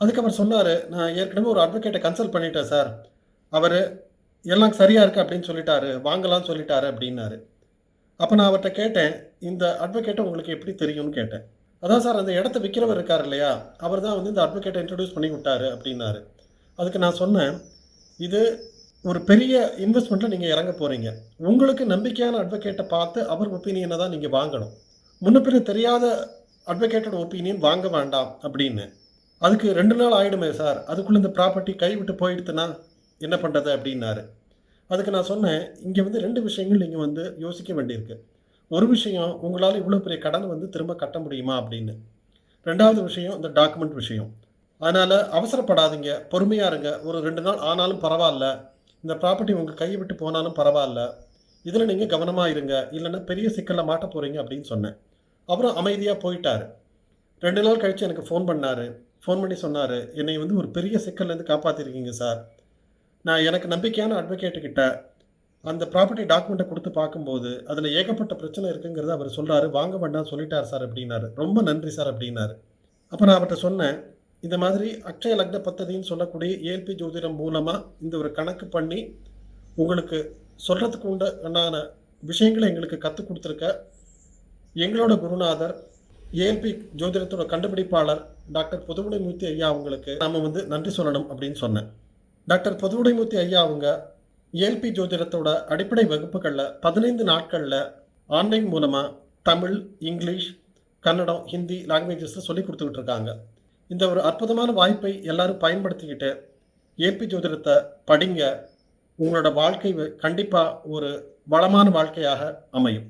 அதுக்கு அவர் சொன்னார் நான் ஏற்கனவே ஒரு அட்வொகேட்டை கன்சல்ட் பண்ணிட்டேன் சார். அவர் எல்லாம் சரியாக இருக்குது அப்படின்னு சொல்லிட்டாரு. வாங்கலாம்னு சொல்லிட்டாரு அப்படின்னாரு. அப்போ நான் அவர்கிட்ட கேட்டேன் இந்த அட்வொகேட்டை உங்களுக்கு எப்படி தெரியும்னு கேட்டேன். அதான் சார் அந்த இடத்த விற்கிறவர் இருக்கார் இல்லையா? அவர் தான் வந்து இந்த அட்வொகேட்டை இன்ட்ரடியூஸ் பண்ணி விட்டாரு அப்படின்னாரு. அதுக்கு நான் சொன்னேன் இது ஒரு பெரிய இன்வெஸ்ட்மெண்ட்டில் நீங்கள் இறங்க போகிறீங்க உங்களுக்கு நம்பிக்கையான அட்வொகேட்டை பார்த்து அவர் ஒப்பீனியனை தான் நீங்கள் வாங்கணும். முன்ன பின்ன தெரியாத அட்வொகேட்டோட ஒப்பீனியன் வாங்க வேண்டாம் அப்படின்னு. அதுக்கு ரெண்டு நாள் ஆகிடுமே சார். அதுக்குள்ளே இந்த ப்ராப்பர்ட்டி கைவிட்டு போயிடுத்துனா என்ன பண்ணுறது அப்படின்னாரு. அதுக்கு நான் சொன்னேன் இங்கே வந்து ரெண்டு விஷயங்கள் நீங்கள் வந்து யோசிக்க வேண்டியிருக்கு. ஒரு விஷயம் உங்களால் இவ்வளோ பெரிய கடன் வந்து திரும்ப கட்ட முடியுமா அப்படின்னு. ரெண்டாவது விஷயம் இந்த டாக்குமெண்ட் விஷயம். அதனால் அவசரப்படாதீங்க பொறுமையாக இருங்க. ஒரு ரெண்டு நாள் ஆனாலும் பரவாயில்ல. இந்த ப்ராப்பர்ட்டி உங்கள் கையை விட்டு போனாலும் பரவாயில்ல. இதில் நீங்கள் கவனமாக இருங்க. இல்லைன்னா பெரிய சிக்கலில் மாட்ட போகிறீங்க அப்படின்னு சொன்னேன். அப்புறம் அமைதியாக போயிட்டார். ரெண்டு நாள் கழித்து எனக்கு ஃபோன் பண்ணார். ஃபோன் பண்ணி சொன்னார் என்னை வந்து ஒரு பெரிய சிக்கல்லேருந்து காப்பாற்றிருக்கீங்க சார். நான் எனக்கு நம்பிக்கையான அட்வொகேட்டுக்கிட்ட கிட்ட அந்த ப்ராப்பர்ட்டி டாக்குமெண்ட்டை கொடுத்து பார்க்கும்போது அதில் ஏகப்பட்ட பிரச்சனை இருக்குங்கிறத அவர் சொல்கிறாரு வாங்க வேண்டாம் சொல்லிட்டார் சார் அப்படின்னாரு. ரொம்ப நன்றி சார் அப்படின்னாரு. அப்போ நான் அவர்கிட்ட சொன்னேன் இந்த மாதிரி அக்ஷய லக்ன பத்ததின்னு சொல்லக்கூடிய ஏல்பி ஜோதிடம் மூலமாக இந்த ஒரு கணக்கு பண்ணி உங்களுக்கு சொல்கிறதுக்கு உண்டான விஷயங்களை எங்களுக்கு கற்றுக் கொடுத்துருக்க எங்களோட குருநாதர் ஏஎன்பி ஜோதிடத்தோட கண்டுபிடிப்பாளர் டாக்டர் புதுவுடைமூர்த்தி ஐயா அவங்களுக்கு நாம் வந்து நன்றி சொல்லணும் அப்படின்னு சொன்னேன். டாக்டர் புதுவுடைமூர்த்தி ஐயா அவங்க ஏஎல்பி ஜோதிடத்தோட அடிப்படை வகுப்புகளில் பதினைந்து நாட்களில் ஆன்லைன் மூலமாக தமிழ் இங்கிலீஷ் கன்னடம் ஹிந்தி லாங்குவேஜஸில் சொல்லி கொடுத்துக்கிட்டு இருக்காங்க. இந்த ஒரு அற்புதமான வாய்ப்பை எல்லாரும் பயன்படுத்திக்கிட்டு ஏபி ஜோதிடத்தை படிங்க. உங்களோட வாழ்க்கை கண்டிப்பாக ஒரு வளமான வாழ்க்கையாக அமையும்.